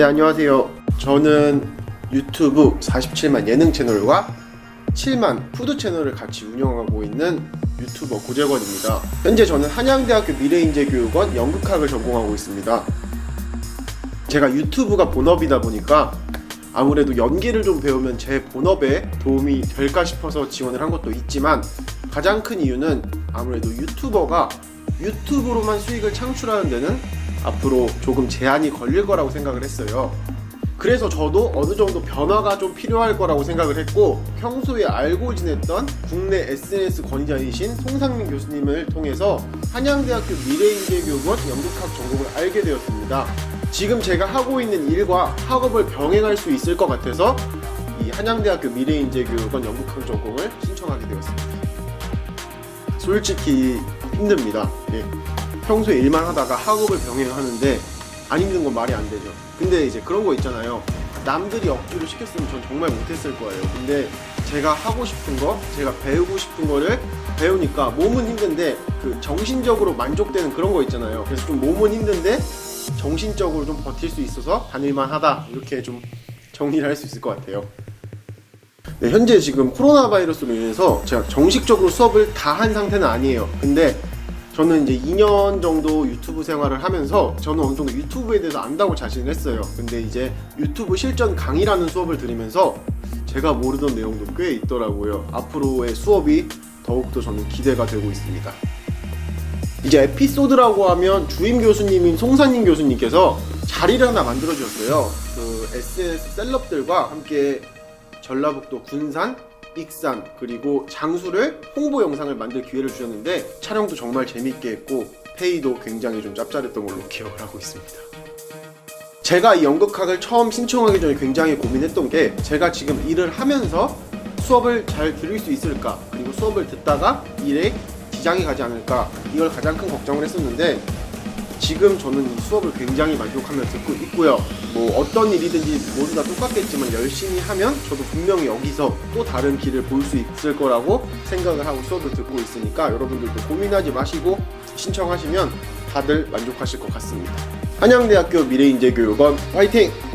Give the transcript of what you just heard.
네, 안녕하세요. 저는 유튜브 47만 예능 채널과 7만 푸드 채널을 같이 운영하고 있는 유튜버 고재권입니다. 현재 저는 한양대학교 미래인재교육원 연극학을 전공하고 있습니다. 제가 유튜브가 본업이다 보니까 아무래도 연기를 좀 배우면 제 본업에 도움이 될까 싶어서 지원을 한 것도 있지만 가장 큰 이유는 아무래도 유튜버가 유튜브로만 수익을 창출하는 데는 앞으로 조금 제한이 걸릴 거라고 생각을 했어요. 그래서 저도 어느 정도 변화가 좀 필요할 거라고 생각을 했고 평소에 알고 지냈던 국내 SNS 권위자이신 송상민 교수님을 통해서 한양대학교 미래인재교육원 연극학 전공을 알게 되었습니다. 지금 제가 하고 있는 일과 학업을 병행할 수 있을 것 같아서 이 한양대학교 미래인재교육원 연극학 전공을 신청하게 되었습니다. 솔직히 힘듭니다. 예. 평소에 일만 하다가 학업을 병행하는데 안 힘든 건 말이 안 되죠. 근데 이제 그런 거 있잖아요. 남들이 억지로 시켰으면 전 정말 못했을 거예요. 근데 제가 하고 싶은 거, 제가 배우고 싶은 거를 배우니까 몸은 힘든데 그 정신적으로 만족되는 그런 거 있잖아요. 그래서 좀 몸은 힘든데 정신적으로 좀 버틸 수 있어서 다닐만 하다. 이렇게 좀 정리를 할 수 있을 것 같아요. 네, 현재 지금 코로나 바이러스로 인해서 제가 정식적으로 수업을 다 한 상태는 아니에요. 근데 저는 이제 2년 정도 유튜브 생활을 하면서 저는 어느 정도 유튜브에 대해서 안다고 자신을 했어요. 근데 이제 유튜브 실전 강의라는 수업을 들으면서 제가 모르던 내용도 꽤 있더라고요. 앞으로의 수업이 더욱더 저는 기대가 되고 있습니다. 이제 에피소드라고 하면 주임 교수님인 송산님 교수님께서 자리를 하나 만들어 주셨어요. 그 SNS 셀럽들과 함께 전라북도 군산, 익산 그리고 장수를 홍보 영상을 만들 기회를 주셨는데 촬영도 정말 재밌게 했고 페이도 굉장히 좀 짭짤했던 걸로 기억을 하고 있습니다. 제가 이 연극학을 처음 신청하기 전에 굉장히 고민했던 게 제가 지금 일을 하면서 수업을 잘 들을 수 있을까 그리고 수업을 듣다가 일에 지장이 가지 않을까 이걸 가장 큰 걱정을 했었는데 지금 저는 이 수업을 굉장히 만족하며 듣고 있고요. 뭐 어떤 일이든지 모두 다 똑같겠지만 열심히 하면 저도 분명히 여기서 또 다른 길을 볼 수 있을 거라고 생각을 하고 수업을 듣고 있으니까 여러분들도 고민하지 마시고 신청하시면 다들 만족하실 것 같습니다. 한양대학교 미래인재교육원 화이팅!